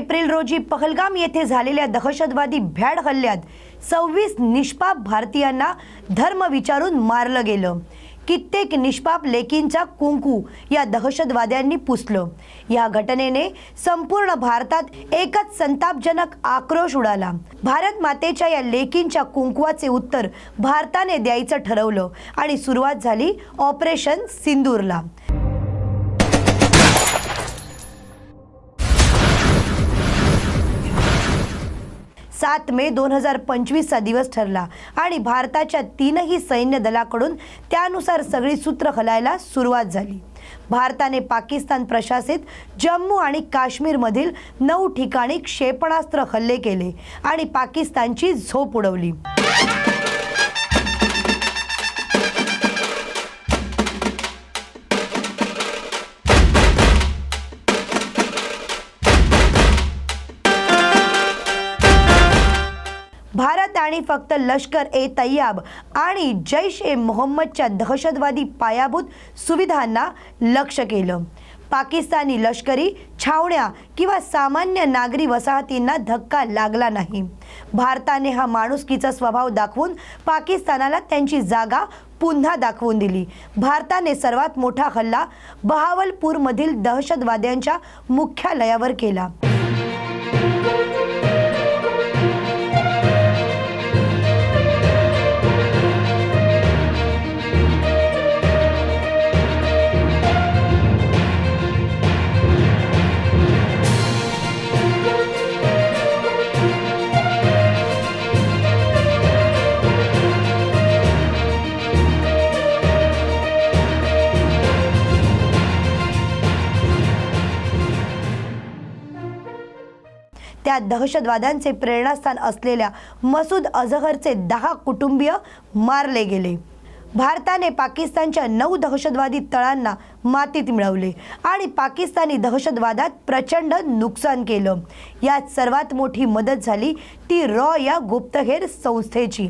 April रोजी पहलगाम येथे झालेल्या दहशतवादी भ्याड हल्ल्यात सव्वीस निष्पाप भारतीयांना धर्म विचारून मारलं गेलं. कित्येक निष्पाप लेकींचा कुंकू या दहशतवाद्यांनी पुसलं. या घटनेने संपूर्ण भारतात एकच संतापजनक आक्रोश उडाला. भारत मातेच्या या लेकींच्या कुंकुवाचे उत्तर भारताने द्यायचं ठरवलं आणि सुरुवात झाली ऑपरेशन सिंदूरला. सात मे दोन हजार पंचवीसचा दिवस ठरला. आणि भारताच्या तीनही सैन्य दलाकडून त्यानुसार सगळी सूत्र हलायला सुरुवात झाली. भारताने पाकिस्तान प्रशासित जम्मू आणि काश्मीरमधील नऊ ठिकाणी क्षेपणास्त्र हल्ले केले आणि पाकिस्तानची झोप उडवली. भारत आणि फक्त लष्कर ए तय्याब आणि जैश ए मोहम्मदच्या दहशतवादी पायाभूत सुविधांना लक्ष केलं. पाकिस्तानी लष्करी छावण्या किंवा सामान्य नागरी वसाहतींना धक्का लागला नाही. भारताने हा माणुसकीचा स्वभाव दाखवून पाकिस्तानाला त्यांची जागा पुन्हा दाखवून दिली. भारताने सर्वात मोठा हल्ला बहावलपूरमधील दहशतवाद्यांच्या मुख्यालयावर केला. त्या दहशतवाद्यांचे प्रेरणास्थान असलेल्या मसूद अझहरचे दहा कुटुंबीय मारले गेले. भारताने पाकिस्तानच्या नऊ दहशतवादी तळांना मातीत मिळवले आणि पाकिस्तानी दहशतवादात प्रचंड नुकसान केलं. यात सर्वात मोठी मदत झाली ती रॉ या गुप्तहेर संस्थेची.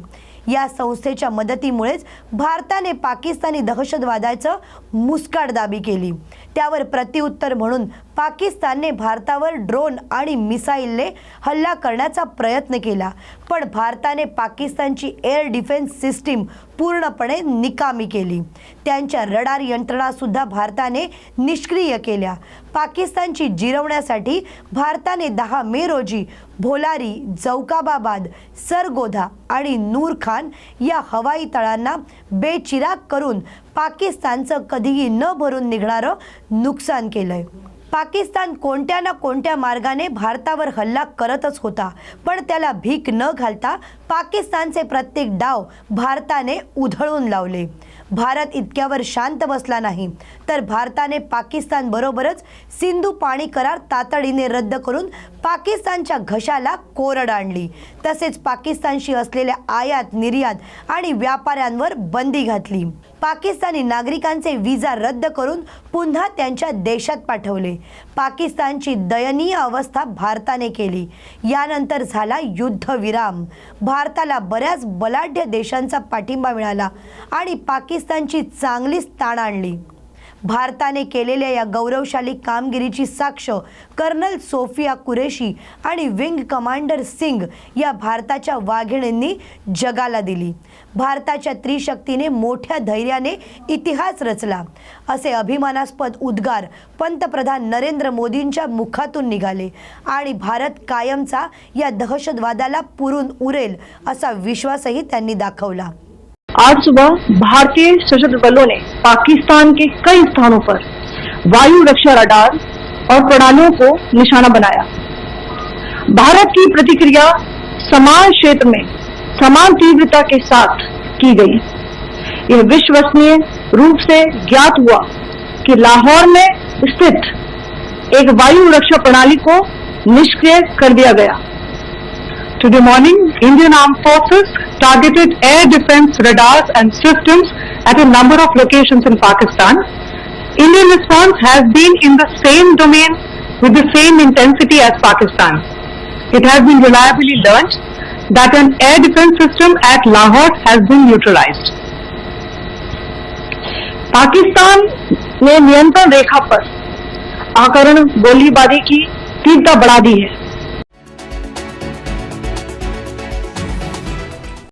या संस्थेच्या मदतीमुळेच भारताने पाकिस्तानी दहशतवादाचं मुस्काटदाबी केली. त्यावर प्रतिउत्तर म्हणून पाकिस्तानने भारतावर ड्रोन आणि मिसाईलने हल्ला करण्याचा प्रयत्न केला. पण भारताने पाकिस्तानची एअर डिफेन्स सिस्टीम पूर्णपणे निकामी केली. त्यांच्या रडार यंत्रणासुद्धा भारताने निष्क्रिय केल्या. पाकिस्तानची जिरवण्यासाठी भारताने दहा मे रोजी भोलारी जौकाबाबाद सरगोधा आणि नूर खान या हवाई तळांना बेचिराग करून पाकिस्तानचं कधीही न भरून निघणारं नुकसान केलंय. पाकिस्तान कोणत्या ना कोणत्या मार्गाने भारतावर हल्ला करतच होता पण त्याला भीक न घालता पाकिस्तानचे प्रत्येक डाव भारताने उधळून लावले. भारत इतक्यावर शांत बसला नाही. तर भारताने पाकिस्तान बरोबरच सिंधू पाणी करार तातडीने रद्द करून पाकिस्तानच्या घशाला कोरड आणली. तसेच पाकिस्तानशी असलेल्या आयात निर्यात आणि व्यापाऱ्यांवर बंदी घातली. पाकिस्तानी नागरिकांचे विजा रद्द करून पुन्हा त्यांच्या देशात पाठवले. पाकिस्तानची दयनीय अवस्था भारताने केली. यानंतर झाला युद्धविराम. भारताला बऱ्याच बलाढ्य देशांचा पाठिंबा मिळाला आणि पाकिस्तानची चांगलीच ताण आणली. भारताने केलेल्या या गौरवशाली कामगिरीची साक्ष कर्नल सोफिया कुरेशी आणि विंग कमांडर सिंग या भारताच्या वाघिणींनी जगाला दिली. भारताच्या त्रिशक्तीने मोठ्या धैर्याने इतिहास रचला. असे अभिमानास्पद उद्गार पंतप्रधान नरेंद्र मोदींच्या मुखातून निघाले आणि भारत कायमचा या दहशतवादाला पुरून उरेल असा विश्वासही त्यांनी दाखवला. आज सुबह भारतीय सशस्त्र बलों ने पाकिस्तान के कई स्थानों पर वायु रक्षा रडार और प्रणालियों को निशाना बनाया। भारत की प्रतिक्रिया समान क्षेत्र में समान तीव्रता के साथ की गई। यह विश्वसनीय रूप से ज्ञात हुआ कि लाहौर में स्थित एक वायु रक्षा प्रणाली को निष्क्रिय कर दिया गया। Today morning, Indian Armed Forces targeted air defense radars and systems at a number of locations in Pakistan. Indian response has been in the same domain with the same intensity as Pakistan. It has been reliably learnt that an air defense system at Lahore has been neutralized. Pakistan ने नियंत्रण रेखा पर आकरण गोलीबारी की तीव्रता बढ़ा दी है